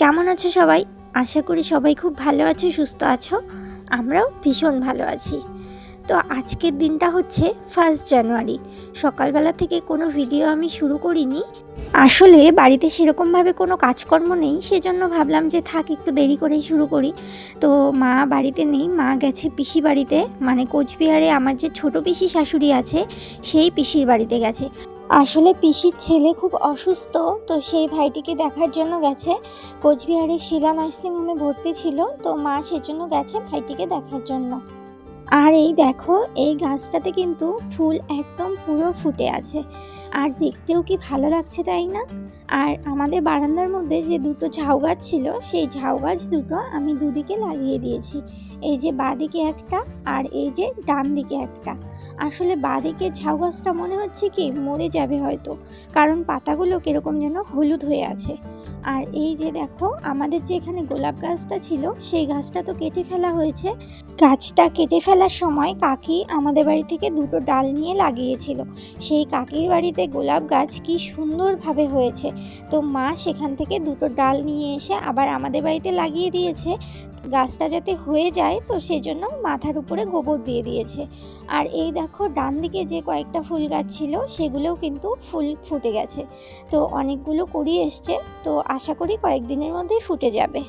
কেমন আছো সবাই? আশা করি সবাই খুব ভালো আছো, সুস্থ আছো। আমরাও ভীষণ ভালো আছি। তো আজকের দিনটা হচ্ছে ফার্স্ট জানুয়ারি সকালবেলা থেকে কোনো ভিডিও আমি শুরু করিনি। আসলে বাড়িতে সেরকমভাবে কোনো কাজকর্ম নেই, সেজন্য ভাবলাম যে থাক, একটু দেরি করেই শুরু করি। তো মা বাড়িতে নেই, মা গেছে পিসি বাড়িতে। মানে কোচবিহারে আমার যে ছোট পিসি শাশুড়ি আছে, সেই পিসির বাড়িতে গেছে। আসলে পিসির ছেলে খুব অসুস্থ, তো সেই ভাইটিকে দেখার জন্য গেছে। কোচবিহারের শিলা নার্সিংহোমে ভর্তি ছিল, তো মা সেজন্য গেছে ভাইটিকে দেখার জন্য। আর এই দেখো, এই গাছটাতে কিন্তু ফুল একদম পুরো ফুটে আছে। আর দেখতেও কি ভালো লাগছে তাই না? আর আমাদের বারান্দার মধ্যে যে দুটো ঝাউ গাছ ছিল, সেই ঝাউ গাছ দুটো আমি দুদিকে লাগিয়ে দিয়েছি। এই যে বাঁদিকে একটা আর এই যে ডান দিকে একটা। আসলে বাঁদিকে ঝাউ গাছটা মনে হচ্ছে কি মরে যাবে হয়তো, কারণ পাতাগুলো কীরকম যেন হলুদ হয়ে আছে। আর এই যে দেখো, আমাদের যে এখানে গোলাপ গাছটা ছিল, সেই গাছটা তো কেটে ফেলা হয়েছে। গাছটা কেটে ফেলার সময় কাকি আমাদের বাড়ি থেকে দুটো ডাল নিয়ে লাগিয়েছিল। সেই কাকির বাড়িতে গোলাপ গাছ কি সুন্দরভাবে হয়েছে। তো মা সেখান থেকে দুটো ডাল নিয়ে এসে আবার আমাদের বাড়িতে লাগিয়ে দিয়েছে। গাছটা যাতে হয়ে যায়, তো সেজন্য মাথার উপরে গোবর দিয়ে দিয়েছে। আর এই দেখো, ডান দিকে যে কয়েকটা ফুল গাছ ছিল, সেগুলোও কিন্তু ফুল ফুটে গেছে। তো অনেকগুলো কুড়ি এসছে, তো আশা করি কয়েকদিনের মধ্যেই ফুটে যাবে।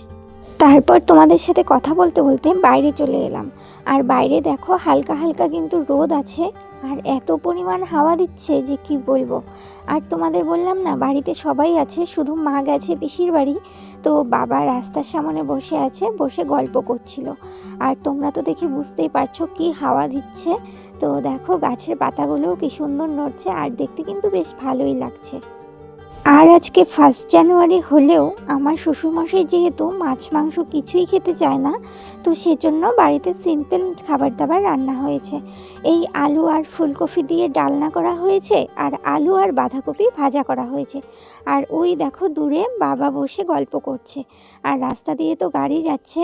তারপর তোমাদের সাথে কথা বলতে বলতে বাইরে চলে এলাম। আর বাইরে দেখো, হালকা হালকা কিন্তু রোদ আছে। আর এত পরিমাণ হাওয়া দিচ্ছে যে কি বলব? আর তোমাদের বললাম না, বাড়িতে সবাই আছে, শুধু মা গেছে পিসির বাড়ি। তো বাবা রাস্তার সামনে বসে আছে, বসে গল্প করছিল। আর তোমরা তো দেখে বুঝতেই পারছ কি হাওয়া দিচ্ছে। তো দেখো গাছের পাতাগুলোও কি সুন্দর নড়ছে, আর দেখতে কিন্তু বেশ ভালোই লাগছে। আর আজকে ফার্স্ট জানুয়ারি হলেও আমার শ্বশুরমশাই যেহেতু মাছ, মাংস কিছুই খেতে চায় না, তো সেজন্য বাড়িতে সিম্পল খাবার দাবার রান্না হয়েছে। এই আলু আর ফুলকপি দিয়ে ডালনা করা হয়েছে আর আলু আর বাঁধাকপি ভাজা করা হয়েছে। আর ওই দেখো দূরে বাবা বসে গল্প করছে। আর রাস্তা দিয়ে তো গাড়ি যাচ্ছে।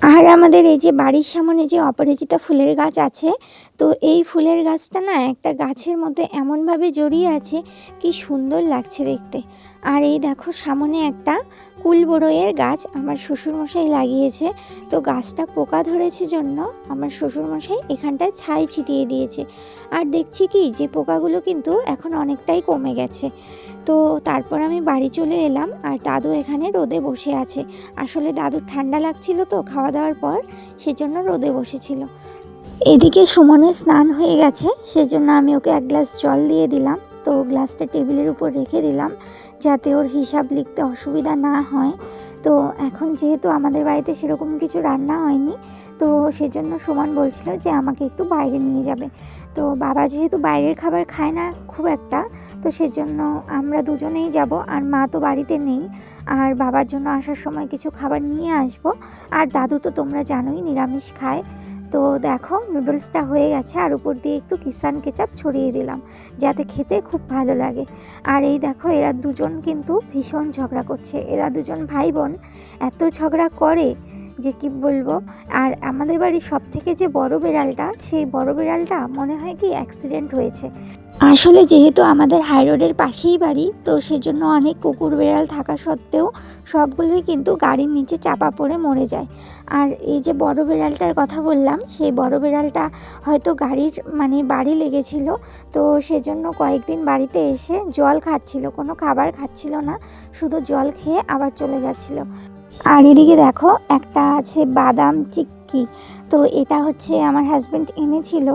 আর আমাদের এই যে বাড়ির সামনে যে অপরাজিতা ফুলের গাছ আছে, তো এই ফুলের গাছটা না একটা গাছের মধ্যে এমনভাবে জড়িয়ে আছে, কি সুন্দর লাগছে দেখতে। আর এই দেখো, সামনে একটা কুলবড়ইয়ের গাছ আমার শ্বশুরমশাই লাগিয়েছে। তো গাছটা পোকা ধরেছে জন্য আমার শ্বশুরমশাই এখানটায় ছাই ছিটিয়ে দিয়েছে। আর দেখছি কি, যে পোকাগুলো কিন্তু এখন অনেকটাই কমে গেছে। তো তারপর আমি বাড়ি চলে এলাম আর দাদু এখানে রোদে বসে আছে। আসলে দাদুর ঠান্ডা লাগছিল তো খাওয়া দাওয়ার পর, সেজন্য রোদে বসেছিল। এদিকে সুমনের স্নান হয়ে গেছে, সেজন্য আমি ওকে এক গ্লাস জল দিয়ে দিলাম। তো গ্লাসটা টেবিলের উপর রেখে দিলাম যাতে ওর হিসাব লিখতে অসুবিধা না হয়। তো এখন যেহেতু আমাদের বাড়িতে সেরকম কিছু রান্না হয়নি, তো সেজন্য সুমন বলছিল যে আমাকে একটু বাইরে নিয়ে যাবে। তো বাবা যেহেতু বাইরের খাবার খায় না খুব একটা, তো সেজন্য আমরা দুজনেই যাব আর মা তো বাড়িতে নেই। আর বাবার জন্য আসার সময় কিছু খাবার নিয়ে আসব। আর দাদু তো তোমরা জানোই নিরামিষ খায়। তো দেখো নুডলসটা হয়ে গেছে আর উপর দিয়ে একটু কিষান কেচাপ ছড়িয়ে দিলাম, যাতে খেতে খুব ভালো লাগে। আর এই দেখো, এরা দুজন কিন্তু ভীষণ ঝগড়া করছে। এরা দুজন ভাই বোন এত ঝগড়া করে যে কি বলব? আর আমাদের বাড়ির সব থেকে যে বড় বিড়ালটা, সেই বড় বিড়ালটা মনে হয় কি অ্যাক্সিডেন্ট হয়েছে। আসলে যেহেতু আমাদের হাই রোডের পাশেই বাড়ি, তো সেজন্য অনেক কুকুর বিড়াল থাকা সত্ত্বেও সবগুলোই কিন্তু গাড়ির নিচে চাপা পড়ে মরে যায়। আর এই যে বড় বিড়ালটার কথা বললাম, সেই বড় বিড়ালটা হয়তো গাড়ির মানে বাড়ি লেগেছিল, তো সেজন্য কয়েকদিন বাড়িতে এসে জল খাচ্ছিল, কোনো খাবার খাচ্ছিল না, শুধু জল খেয়ে আবার চলে যাচ্ছিল। আর এদিকে দেখো, একটা আছে বাদাম চিক্কি। তো এটা হচ্ছে আমার হাজব্যান্ড এনেছিল।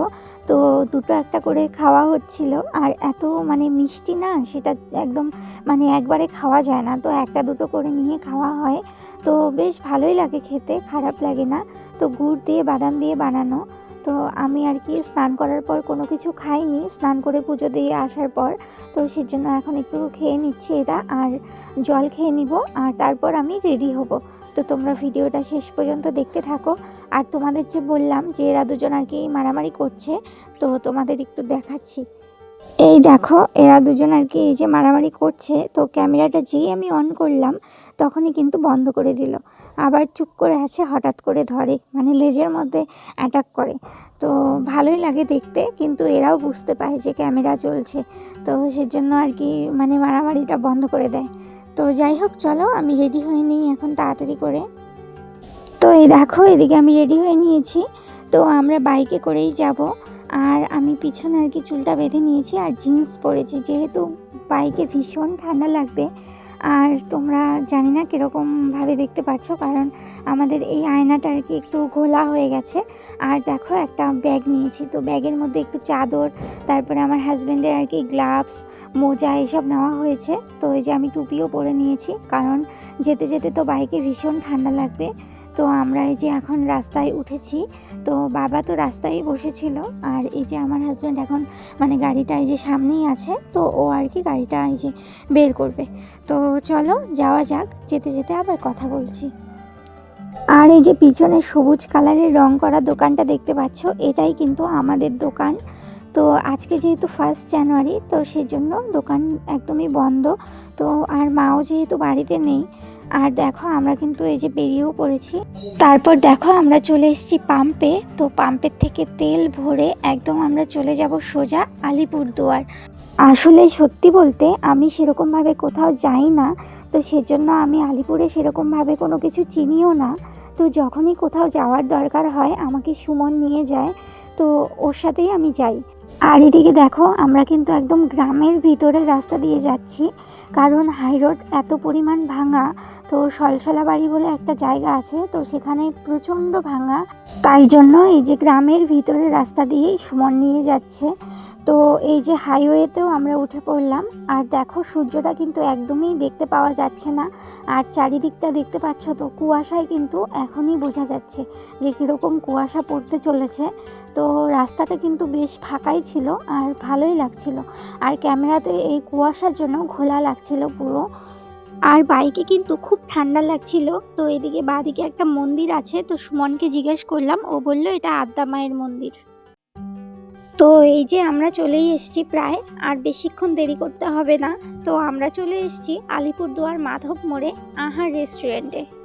তো দুটো একটা করে খাওয়া হচ্ছিল। আর এত মানে মিষ্টি না, সেটা একদম মানে একবারে খাওয়া যায় না। তো একটা দুটো করে নিয়ে খাওয়া হয়। তো বেশ ভালোই লাগে খেতে, খারাপ লাগে না। তো গুড় দিয়ে, বাদাম দিয়ে বানানো। তো আমি আর কি স্নান করার পর কোনো কিছু খাইনি। স্নান করে পুজো দিয়ে আসার পর তো সেজন্য এখন একটু খেয়ে নিচ্ছি এটা আর জল খেয়ে নিব আর তারপর আমি রেডি হব। তো তোমরা ভিডিওটা শেষ পর্যন্ত দেখতে থাকো। আর তোমাদের যে বললাম যে এরা দুজন আর কি মারামারি করছে, তো তোমাদের একটু দেখাচ্ছি। এই দেখো, এরা দুজন আর কি এই যে মারামারি করছে, তো ক্যামেরাটা যেই আমি অন করলাম, তখনই কিন্তু বন্ধ করে দিল। আবার চুপ করে আছে, হঠাৎ করে ধরে মানে লেজের মধ্যে অ্যাটাক করে। তো ভালোই লাগে দেখতে, কিন্তু এরাও বুঝতে পারে যে ক্যামেরা চলছে। তো সেজন্য আর কি মানে মারামারিটা বন্ধ করে দেয়। তো যাই হোক, চলো, আমি রেডি হয়ে নিই এখন তাড়াতাড়ি করে। তো এই দেখো, এদিকে আমি রেডি হয়ে নিয়েছি। তো আমরা বাইকে করেই যাব। আর আমি পিছনে আর কি চুলটা বেঁধে নিয়েছি আর জিন্স পরেছি, যেহেতু বাইকে ভীষণ ঠান্ডা লাগবে। আর তোমরা জানি না কীরকমভাবে দেখতে পাচ্ছ কারণ আমাদের এই আয়নাটা আর কি একটু ঘোলা হয়ে গেছে। আর দেখো একটা ব্যাগ নিয়েছি, তো ব্যাগের মধ্যে একটু চাদর, তারপরে আমার হাজব্যান্ডের আর কি গ্লাভস, মোজা এসব নেওয়া হয়েছে। তো এই যে আমি টুপিও পরে নিয়েছি, কারণ যেতে যেতে তো বাইকে ভীষণ ঠান্ডা লাগবে। তো আমরা এই যে এখন রাস্তায় উঠেছি, তো বাবা তো রাস্তায় বসেছিল, আর এই যে আমার হাজব্যান্ড এখন মানে গাড়িটা এই যে সামনেই আছে, তো ও আর কি গাড়িটা এই যে বের করবে। তো চলো যাওয়া যাক, যেতে যেতে আবার কথা বলছি। আর এই যে পিছনে সবুজ কালারের রং করা দোকানটা দেখতে পাচ্ছ, এটাই কিন্তু আমাদের দোকান। তো আজকে যেহেতু ফার্স্ট জানুয়ারি তো সেজন্য দোকান একদমই বন্ধ। তো আর মাও যেহেতু বাড়িতে নেই, আর দেখো আমরা কিন্তু এই যে বেরিয়েও পড়েছি। তারপর দেখো আমরা চলে এসেছি পাম্পে তো পাম্পের থেকে তেল ভরে একদম আমরা চলে যাব সোজা আলিপুরদুয়ার। আসলে সত্যি বলতে আমি সেরকমভাবে কোথাও যাই না, তো সেজন্য আমি আলিপুরে সেরকমভাবে কোনো কিছু চিনিও না। তো যখনই কোথাও যাওয়ার দরকার হয়, আমাকে সুমন নিয়ে যায়। তো ওর সাথেই আমি যাই। আর এদিকে দেখো, আমরা কিন্তু একদম গ্রামের ভিতরে রাস্তা দিয়ে যাচ্ছি, কারণ হাইরোড এত পরিমাণ ভাঙা, তো সলসলা বাড়ি বলে একটা জায়গা আছে, তো সেখানে প্রচণ্ড ভাঙা। তাই জন্য এই যে গ্রামের ভিতরে রাস্তা দিয়েই সুমন নিয়ে যাচ্ছে। তো এই যে হাইওয়েতেও আমরা উঠে পড়লাম, আর দেখো সূর্যটা কিন্তু একদমই দেখতে পাওয়া যাচ্ছে না। আর চারিদিকটা দেখতে পাচ্ছ তো, কুয়াশায় কিন্তু এখনই বোঝা যাচ্ছে যে কীরকম কুয়াশা পড়তে চলেছে। তো রাস্তাটা কিন্তু বেশ ফাঁকাই ছিল আর ভালোই লাগছিল। আর ক্যামেরাতে এই কুয়াশার জন্য ঘোলা লাগছিল পুরো। আর বাইকে কিন্তু খুব ঠান্ডা লাগছিল। তো এদিকে বাদিকে একটা মন্দির আছে। তো সুমনকে জিজ্ঞেস করলাম। ও বলল, এটা আদ্যা মায়ের মন্দির। তো এই যে আমরা চলেই এসেছি প্রায়। আর বেশিক্ষণ দেরি করতে হবে না। তো আমরা চলে এসেছি আলিপুরদুয়ার মাধব মোড়ে আহার রেস্টুরেন্টে।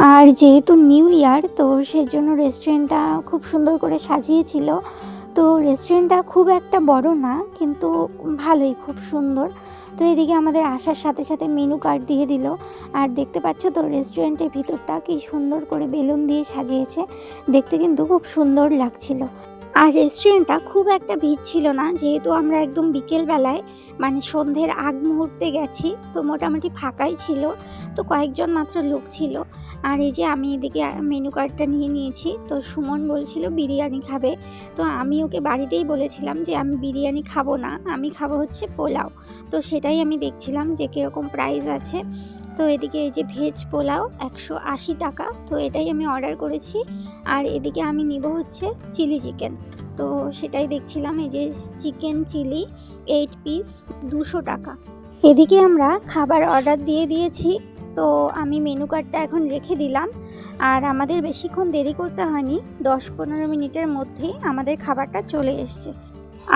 আর যেহেতু নিউ ইয়ার, তো সেজন্য রেস্টুরেন্টটা খুব সুন্দর করে সাজিয়েছিল। তো রেস্টুরেন্টটা খুব একটা বড় না, কিন্তু ভালোই, খুব সুন্দর। তো এদিকে আমাদের আসার সাথে সাথে মেনু কার্ড দিয়ে দিল। আর দেখতে পাচ্ছ তো রেস্টুরেন্টের ভিতরটা কি সুন্দর করে বেলুন দিয়ে সাজিয়েছে। দেখতে কিন্তু খুব সুন্দর লাগছিল। আর রেস্টুরেন্টটা খুব একটা ভিড় ছিল না, যেহেতু আমরা একদম বিকেলবেলায় মানে সন্ধ্যের আগ মুহূর্তে গেছি, তো মোটামুটি ফাঁকাই ছিল, তো কয়েকজন মাত্র লোক ছিল। আর এই যে আমি এদিকে মেনু কার্ডটা নিয়ে নিয়েছি, তো সুমন বলছিল বিরিয়ানি খাবে, তো আমি ওকে বাড়িতেই বলেছিলাম যে আমি বিরিয়ানি খাব না, আমি খাব হচ্ছে পোলাও। তো সেটাই আমি দেখছিলাম যে কীরকম প্রাইস আছে। তো এদিকে এই যে ভেজ পোলাও একশো আশি টাকা, তো এটাই আমি অর্ডার করেছি। আর এদিকে আমি নিব হচ্ছে চিলি চিকেন তো সেটাই দেখছিলাম, এই যে চিকেন চিলি এইট পিস দুশো টাকা। এদিকে আমরা খাবার অর্ডার দিয়ে দিয়েছি, তো আমি মেনু কার্ডটা এখন রেখে দিলাম। আর আমাদের বেশিক্ষণ দেরি করতে হয়নি, দশ পনেরো মিনিটের মধ্যেই আমাদের খাবারটা চলে এসছে।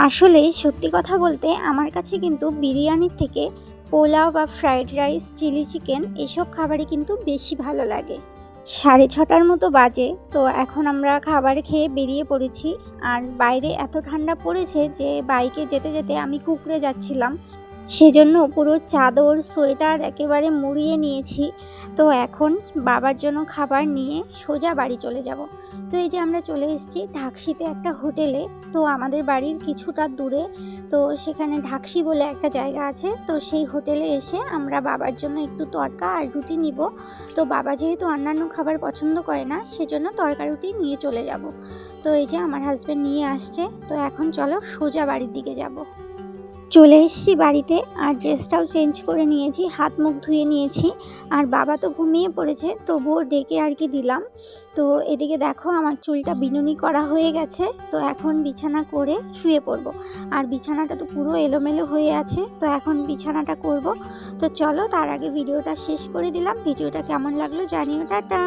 আসলে সত্যি কথা বলতে আমার কাছে কিন্তু বিরিয়ানির থেকে পোলাও বা ফ্রাইড রাইস চিলি চিকেন এসব খাবারই কিন্তু বেশি ভালো লাগে। সাড়ে ছটার মতো বাজে। তো এখন আমরা খাবার খেয়ে বেরিয়ে পড়েছি। আর বাইরে এত ঠান্ডা পড়েছে যে বাইকে যেতে যেতে আমি কুকড়ে যাচ্ছিলাম। সেজন্য পুরো চাদর, সোয়েটার একেবারে মুড়িয়ে নিয়েছি। তো এখন বাবার জন্য খাবার নিয়ে সোজা বাড়ি চলে যাব। তো এই যে আমরা চলে এসেছি ঢাকসিতে একটা হোটেলে। তো আমাদের বাড়ির কিছুটা দূরে। তো সেখানে ঢাকসি বলে একটা জায়গা আছে। তো সেই হোটেলে এসে আমরা বাবার জন্য একটু তরকা আর রুটি নিব। তো বাবা যেহেতু অন্যান্য খাবার পছন্দ করে না, সেজন্য তরকা রুটি নিয়ে চলে যাব। তো এই যে আমার হাজব্যান্ড নিয়ে আসছে। তো এখন চলো সোজা বাড়ির দিকে যাব। চলে এসেছি বাড়িতে আর ড্রেসটাও চেঞ্জ করে নিয়েছি, হাত মুখ ধুয়ে নিয়েছি। আর বাবা তো ঘুমিয়ে পড়েছে, তবুও ডেকে আর কি দিলাম। তো এদিকে দেখো আমার চুলটা বিনুনি করা হয়ে গেছে, তো এখন বিছানা করে শুয়ে পড়ব। আর বিছানাটা তো পুরো এলোমেলো হয়ে আছে, তো এখন বিছানাটা করব। তো চলো তার আগে ভিডিওটা শেষ করে দিলাম। ভিডিওটা কেমন লাগল জানিও, টাটা।